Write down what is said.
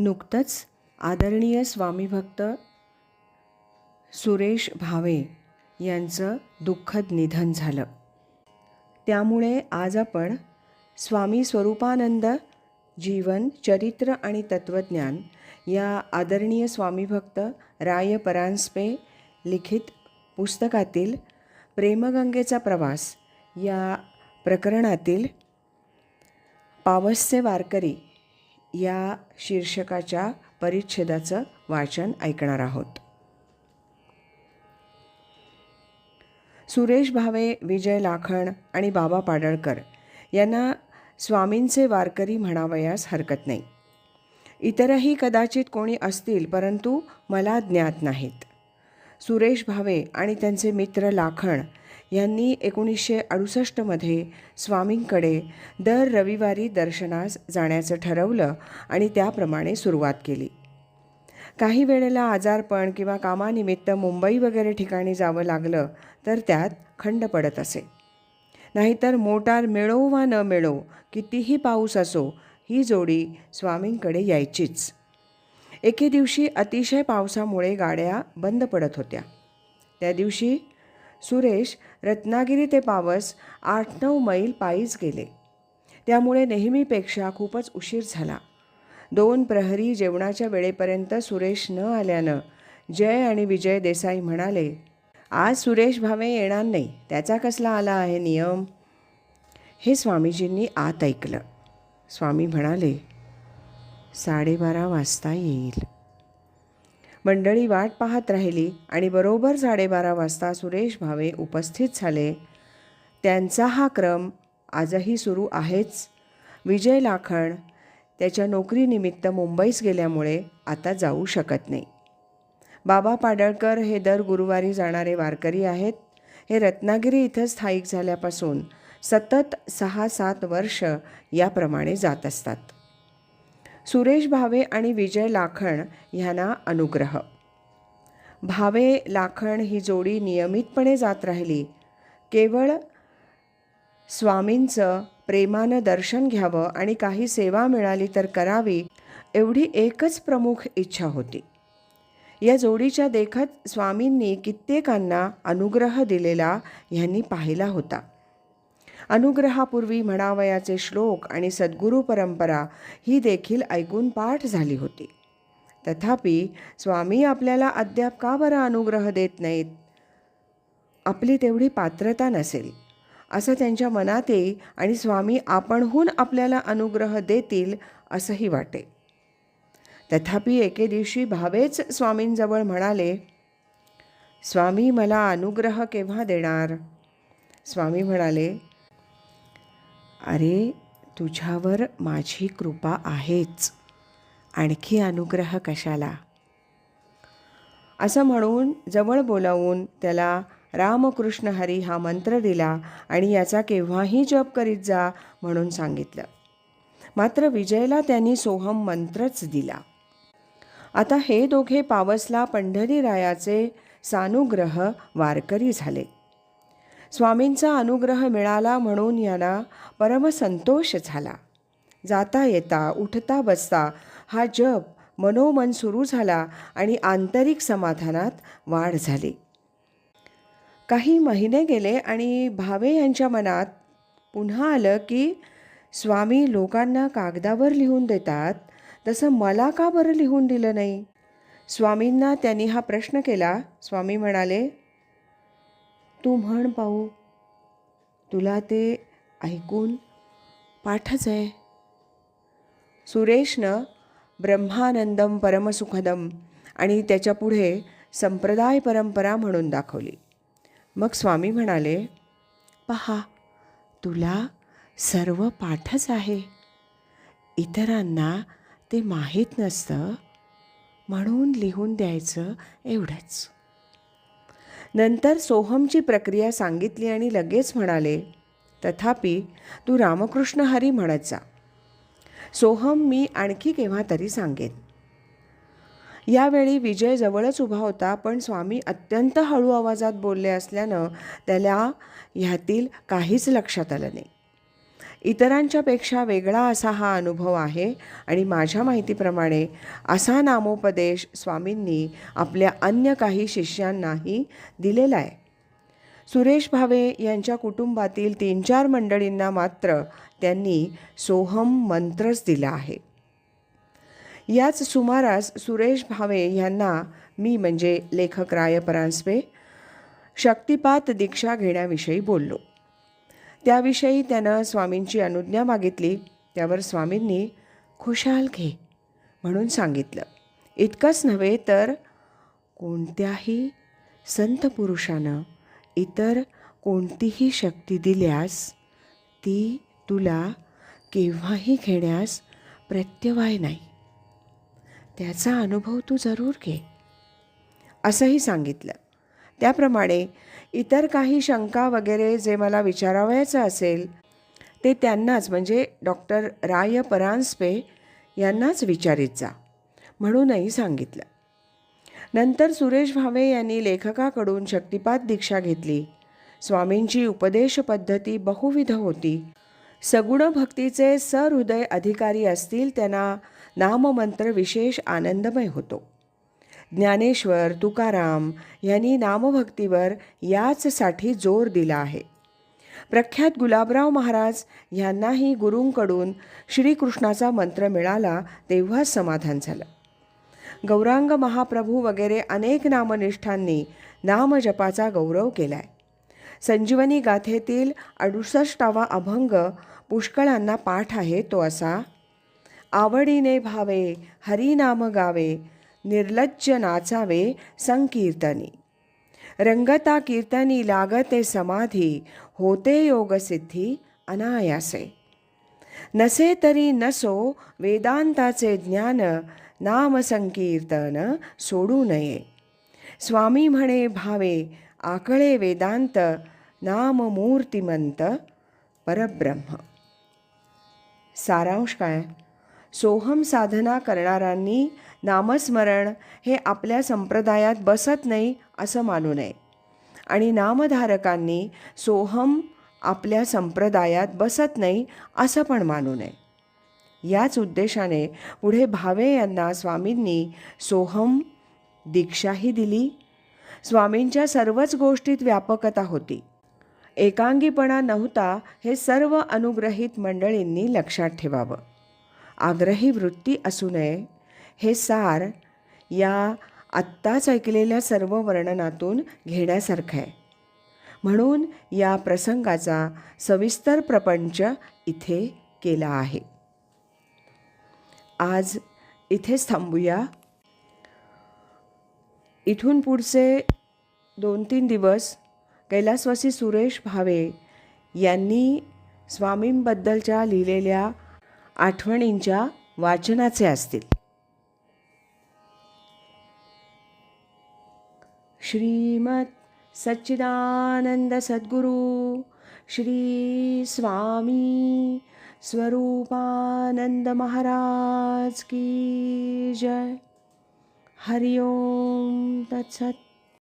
नुकतंच आदरणीय स्वामीभक्त सुरेश भावे यांचं दुःखद निधन झालं. त्यामुळे आज आपण स्वामी स्वरूपानंद जीवन चरित्र आणि तत्त्वज्ञान या आदरणीय स्वामीभक्त राय परांजपे लिखित पुस्तकातील प्रेमगंगेचा प्रवास या प्रकरणातील पावस्य वारकरी या शीर्षकाच्या परिच्छेदाचं वाचन ऐकणार आहोत. सुरेश भावे विजय लाखण आणि बाबा पाडळकर यांना स्वामींचे वारकरी म्हणावयास हरकत नाही. इतरही कदाचित कोणी असतील परंतु मला ज्ञात नाहीत. सुरेश भावे आणि त्यांचे मित्र लाखण यांनी एकोणीसशे अडुसष्टमध्ये स्वामींकडे दर रविवारी दर्शनास जाण्याचं ठरवलं आणि त्याप्रमाणे सुरुवात केली. काही वेळेला आजारपण किंवा कामानिमित्त मुंबई वगैरे ठिकाणी जावं लागलं तर त्यात खंड पडत असे. नाहीतर मोटार मिळो वा न मिळो कितीही पाऊस असो ही जोडी स्वामींकडे यायचीच. एके दिवशी अतिशय पावसामुळे गाड्या बंद पडत होत्या. त्या दिवशी सुरेश रत्नागिरी ते पावस आठ नऊ मैल पायीच गेले. त्यामुळे नेहमीपेक्षा खूपच उशीर झाला. दोन प्रहरी जेवणाच्या वेळेपर्यंत सुरेश न आल्यानं जय आणि विजय देसाई म्हणाले आज सुरेश भावे येणार नाही त्याचा कसला आला आहे नियम? हे स्वामीजींनी आत ऐकलं. स्वामी म्हणाले साडेबारा वाजता येईल. मंडळी वाट पाहत राहिली आणि बरोबर साडेबारा वाजता सुरेश भावे उपस्थित झाले. त्यांचा हा क्रम आजही सुरू आहेच. विजय लाखण त्याच्या नोकरीनिमित्त मुंबईस गेल्यामुळे आता जाऊ शकत नाही. बाबा पाडळकर हे दर गुरुवारी जाणारे वारकरी आहेत. हे रत्नागिरी इथं स्थायिक झाल्यापासून सतत सहा सात वर्ष याप्रमाणे जात असतात. सुरेश भावे आणि विजय लाखण ह्यांना अनुग्रह. भावे लाखण ही जोडी नियमितपणे जात राहिली. केवळ स्वामींचं प्रेमानं दर्शन घ्यावं आणि काही सेवा मिळाली तर करावी एवढी एकच प्रमुख इच्छा होती. या जोडीच्या देखत स्वामींनी कित्येकांना अनुग्रह दिलेला ह्यांनी पाहिला होता. अनुग्रहापूर्वी म्हणावयाचे श्लोक आणि सद्गुरू परंपरा ही देखील ऐकून पाठ झाली होती. तथापि स्वामी आपल्याला अद्याप का बरं अनुग्रह देत नाहीत? आपली तेवढी पात्रता नसेल. असं त्यांच्या मनात येई आणि स्वामी आपणहून आपल्याला अनुग्रह देतील असंही वाटे. तथापि एके दिवशी भावेच स्वामींजवळ म्हणाले स्वामी मला अनुग्रह केव्हा देणार? स्वामी म्हणाले अरे तुझ्यावर माझी कृपा आहेच. आणखी अनुग्रह कशाला? असं म्हणून जवळ बोलावून त्याला रामकृष्ण हरी हा मंत्र दिला आणि याचा केव्हाही जप करीत जा म्हणून सांगितलं. मात्र विजयला त्यांनी सोहम मंत्रच दिला. आता हे दोघे पावसला पंढरीरायाचे सानुग्रह वारकरी झाले. स्वामींचा अनुग्रह मिळाला म्हणून यांना परमसंतोष झाला. जाता येता उठता बसता हा जप मनोमन सुरू झाला आणि आंतरिक समाधानात वाढ झाली. काही महिने गेले आणि भावे यांच्या मनात पुन्हा आलं की स्वामी लोकांना कागदावर लिहून देतात तसं मला का बरं लिहून दिलं नाही? स्वामींना त्यांनी हा प्रश्न केला. स्वामी म्हणाले तू म्हण पाहू. तुला ते ऐकून पाठच आहे. सुरेशनं ब्रह्मानंदम परमसुखदम आणि त्याच्यापुढे संप्रदाय परंपरा म्हणून दाखवली. मग स्वामी म्हणाले पहा तुला सर्व पाठच आहे. इतरांना ते माहीत नसतं. म्हणून लिहून द्यायचं एवढंच. नंतर सोहमची प्रक्रिया सांगितली आणि लगेच म्हणाले तथापि तू रामकृष्ण हरी म्हणत जा. सोहम मी आणखी केव्हा तरी सांगेन. यावेळी विजय जवळच उभा होता पण स्वामी अत्यंत हळू आवाजात बोलले असल्यानं त्याला ह्यातील काहीच लक्षात आलं नाही. इतरांच्यापेक्षा वेगळा असा हा अनुभव आहे आणि माझ्या माहितीप्रमाणे असा नामोपदेश स्वामींनी आपल्या अन्य काही शिष्यांनाही दिलेला आहे. सुरेश भावे यांच्या कुटुंबातील तीन चार मंडळींना मात्र त्यांनी सोहम मंत्रच दिला आहे. याच सुमारास सुरेश भावे यांना मी म्हणजे लेखक राय परांजपे शक्तिपात दीक्षा घेण्याविषयी बोललो. त्याविषयी त्यानं स्वामींची अनुज्ञा मागितली. त्यावर स्वामींनी खुशाल घे म्हणून सांगितलं. इतकंच नव्हे तर कोणत्याही संत पुरुषानं इतर कोणतीही शक्ती दिल्यास ती तुला केव्हाही घेण्यास प्रत्यवाय नाही. त्याचा अनुभव तू जरूर घे असंही सांगितलं. त्याप्रमाणे इतर काही शंका वगैरे जे मला विचारावयाचं असेल ते त्यांनाच म्हणजे डॉक्टर राय परांजपे यांनाच विचारित जा म्हणूनही सांगितलं. नंतर सुरेश भावे यांनी लेखकाकडून शक्तिपात दीक्षा घेतली. स्वामींची उपदेश पद्धती बहुविध होती. सगुण भक्तीचे सहृदय अधिकारी असतील त्यांना नाममंत्र विशेष आनंदमय होतो. ज्ञानेश्वर तुकाराम यांनी नामभक्तीवर याचसाठी जोर दिला आहे. प्रख्यात गुलाबराव महाराज यांनाही गुरूंकडून श्रीकृष्णाचा मंत्र मिळाला तेव्हा समाधान झालं. गौरांग महाप्रभू वगैरे अनेक नामनिष्ठांनी नामजपाचा गौरव केलाय. संजीवनी गाथेतील अडुसष्टावा अभंग पुष्कळांना पाठ आहे तो असा आवडीने भावे हरिनाम गावे निर्लज्ज नाचावे संकीर्तनी. रंगता कीर्तनी लागते समाधी होते योगसिद्धी अनायासे. नसे तरी नसो वेदांताचे ज्ञान नामसंकीर्तन सोडू नये. स्वामी म्हणे भावे आकळे वेदांत नाममूर्तिमंत परब्रह्म. सारांश काय? सोहम साधना करणाऱ्यांनी नामस्मरण हे आपल्या संप्रदायात बसत नाही असं मानू नये. आणि नामधारकांनी सोहम आपल्या संप्रदायात बसत नाही असं पण मानू नये. याच उद्देशाने पुढे भावे यांना स्वामींनी सोहम दीक्षाही दिली. स्वामींच्या सर्वच गोष्टीत व्यापकता होती. एकांगीपणा नव्हता हे सर्व अनुग्रहित मंडळींनी लक्षात ठेवावं. आग्रही वृत्ती असू नये. हे सार या आत्ताच ऐकलेल्या सर्व वर्णनातून घेण्यासारखं आहे. म्हणून या प्रसंगाचा सविस्तर प्रपंच इथे केला आहे. आज इथेच थांबूया. इथून पुढचे दोन तीन दिवस कैलासवासी सुरेश भावे यांनी स्वामींबद्दलच्या लिहिलेल्या आठवणींच्या वाचनाचे असतील. श्रीमत सच्चिदानंद सद्गुरु श्री स्वामी स्वरूपानंद महाराज की जय. हरिओम तत्सत